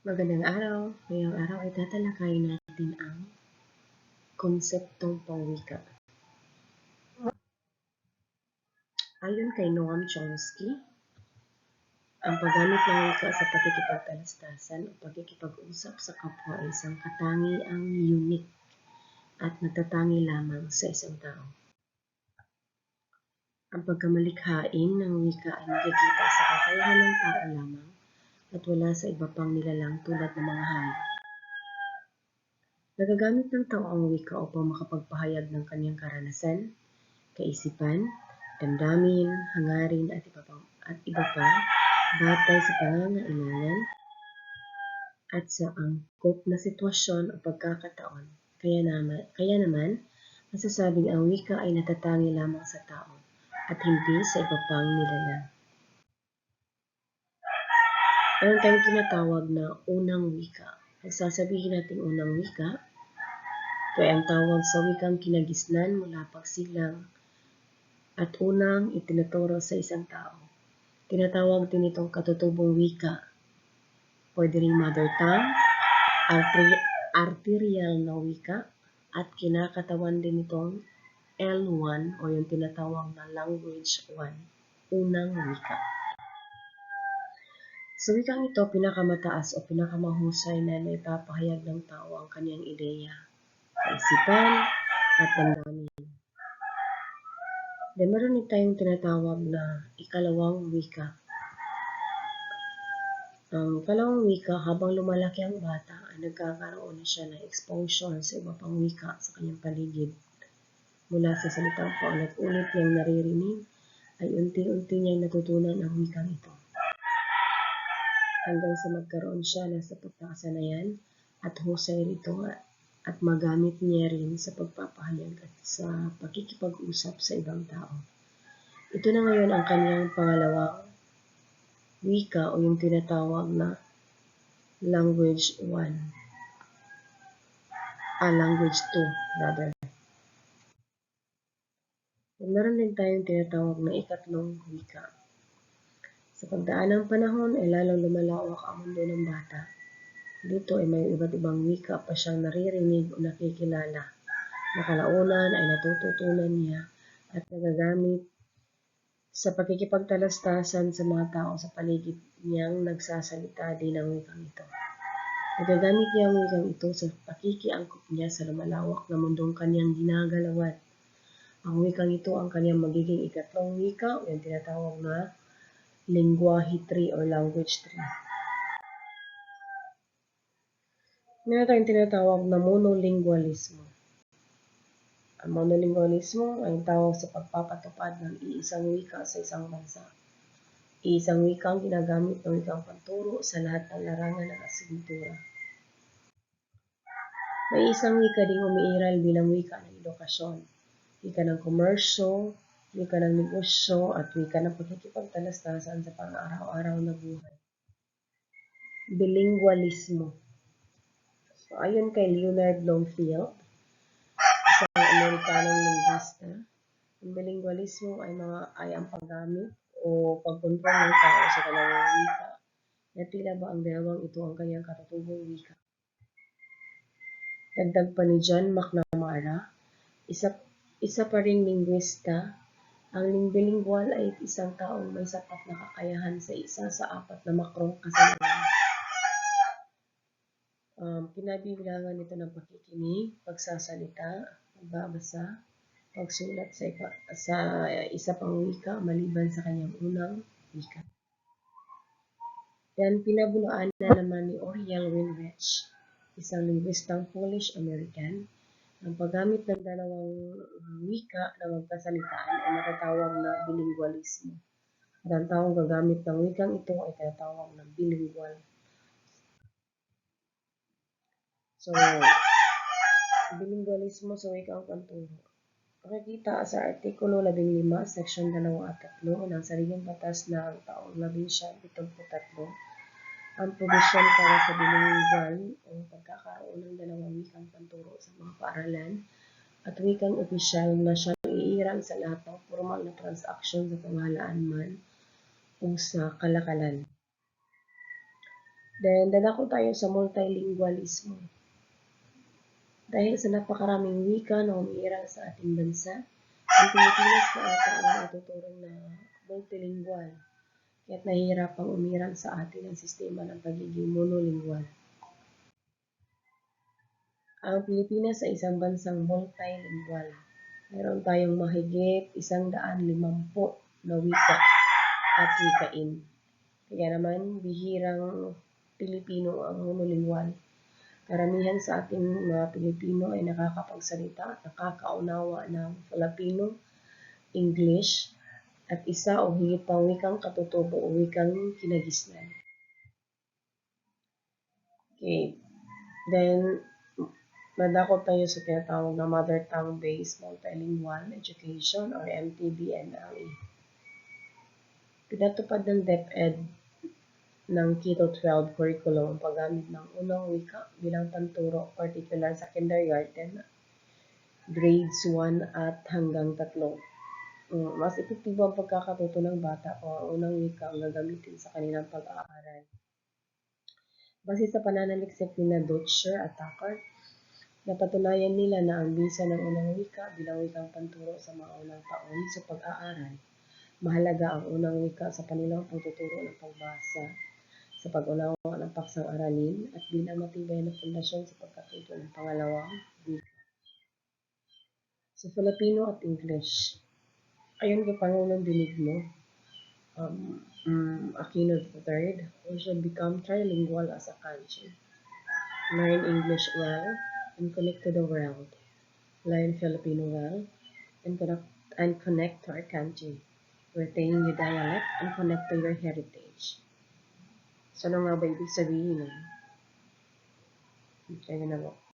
Magandang araw. Ngayong araw ay tatalakayin natin ang konseptong pangwika. Ayon kay Noam Chomsky, ang paggamit ng wika sa pakikipagtalastasan o pakikipag-usap sa kapwa ay isang katangiang unique at natatangi lamang sa isang tao. Ang pagkamalikhain ng wika ay nakikita sa kakayahan ng tao lamang at wala sa iba pang nilalang tulad ng mga hayop. Nagagamit ng tao ang wika upang makapagpahayag ng kanyang karanasan, kaisipan, damdamin, hangarin at iba, pang, at iba pa batay sa pangangailangan at sa angkop na sitwasyon o pagkakataon. Kaya naman, kaya naman masasabing ang wika ay natatangi lamang sa tao at hindi sa iba pang nilalang. Meron tayong tinatawag na unang wika. Pag sasabihin natin unang wika, ito ang tawag sa wikang kinagisnan mula pagsilang at unang itinuturo sa isang tao. Tinatawag din itong katutubong wika. Pwede ring mother tongue, arteri- arterial na wika, at kinakatawan din itong L1 o yung tinatawag na language 1, unang wika. Sa wikang ito, pinakamataas o pinakamahusay na naipapahayag ng tao ang kanyang ideya, kaisipan, at damdamin. Then meron din tayong tinatawag na ikalawang wika. Ang ikalawang wika, habang lumalaki ang bata, ay nagkakaroon na siya ng exposure sa iba pang wika sa kanyang paligid. Mula sa salitang paulit-ulit niyang naririnig, ay unti-unti niyang natutunan ang wikang ito. Hanggang sa magkaroon siya ng sapat na kasanayan at husay rito at magamit niya rin sa pagpapahayag at sa pakikipag-usap sa ibang tao. Ito na ngayon ang kanyang pangalawang wika o yung tinatawag na language 1. Ah, language 2, rather. Meron din tayong tinatawag na ikatlong wika. Sa pagdaan ng panahon ay lalong lumalawak ang mundo ng bata. Dito ay may iba't ibang wika pa siyang naririnig o nakikilala. Nakalaunan ay natututunan niya at nagagamit sa pakikipagtalastasan sa mga tao sa paligid niyang nagsasalita din ng wikang ito. Nagagamit niya ang wikang ito sa pakikiangkop niya sa lumalawak na mundong kanyang ginagalawan. Ang wikang ito ang kanyang magiging ikatlong wika o yung tinatawag na lingwahe 3 or language 3. Meron tayong tinatawag na monolingualismo. Ang monolingualismo ay tawag sa pagpapatupad ng iisang wika sa isang bansa. Iisang wika ang ginagamit ng wikang panturo sa lahat ng larangan ng asignatura. May isang wika ding umiiral bilang wika ng edukasyon, wika ng komersyo, wika ng negosyo, at wika ng pagkikipagtalastasan sa pang-araw-araw na buhay. Bilingualismo. So, ayon kay Leonard Longfield, isang Amerikanong linguista, ang bilingualismo ay mga ay ang paggamit o pagkontrol ng tao sa dalawang wika na tila ba ang dalawang ito ang kanyang katutubong wika. Dagdag pa ni John McNamara, isa, isa pa ring linguista, ang bilingual ay isang taong may sapat na kakayahan sa isa sa apat na makrong kasanayan. Um, kinabibilangan nito ng pakikinig, pagsasalita, pagbabasa, pagsulat sa, ipa, sa isa pang wika maliban sa kanyang unang wika. Yan pinabulaan na naman ni Oriel Winrich, isang linguistang Polish-American, ang paggamit ng dalawang wika na magkasalitaan ay natatawag na bilingualismo. At ang taong gagamit ng wikang ito ay tinatawag na bilingual. So, bilingualismo sa wikang panturo. Makikita sa Artikulo 15, Section 2 at 3 ng Sariling Batas ng taong 1973 ang probisyon para sa bilingual o pagkakaroon ng dalawang wikang panturo sa mga paaralan at wikang opisyal na siyang iirang sa lahat formal na transaksyon sa pamahalaan man o sa kalakalan. Then, dadako tayo sa multilingualismo. Dahil sa napakaraming wika na umiiral sa ating bansa, ang Pilipinas pa ata ang natuturing na multilingual. Kaya't nahihirapang umiral sa atin ang sistema ng pagiging monolingual. Ang Pilipinas ay isang bansang multilingual. Meron tayong mahigit isang daan limampu na wika at wikain. Kaya naman, bihirang Pilipino ang monolingual. Karamihan sa ating mga Pilipino ay nakakapagsalita at nakakaunawa ng Filipino, English, at isa o higit pang wikang katutubo o wikang kinagisnan. Okay. Then, madako tayo sa tinatawag na Mother Tongue Based Multilingual Education or MTBMLE. Pinatupad ng DepEd ng Keto 12 curriculum ang paggamit ng unang wika bilang panturo, particular sa kindergarten, grades 1 at hanggang 3. Um, mas epektibo ang pagkakatuto ng bata kung ang unang wika ang gagamitin sa kanilang pag-aaral. Base sa pananaliksik ni Dutcher at Tucker, napatunayan nila na ang bisa ng unang wika bilang wikang panturo sa mga unang taon sa pag-aaral. Mahalaga ang unang wika sa kanilang pagtuturo ng pagbasa, sa pag-unawa ng paksang aralin, at bilang matibay na pundasyon sa pagkatuto ng pangalawang wika. Sa Filipino at English, ayon kay Pangulong Benigno, um, um, Aquino III, we should become trilingual as a country. Learn English well and connect to the world. Learn Filipino well and connect, and connect to our country. Retain your dialect and connect to your heritage. So, ano nga ba ibig sabihin? Kaya na mo.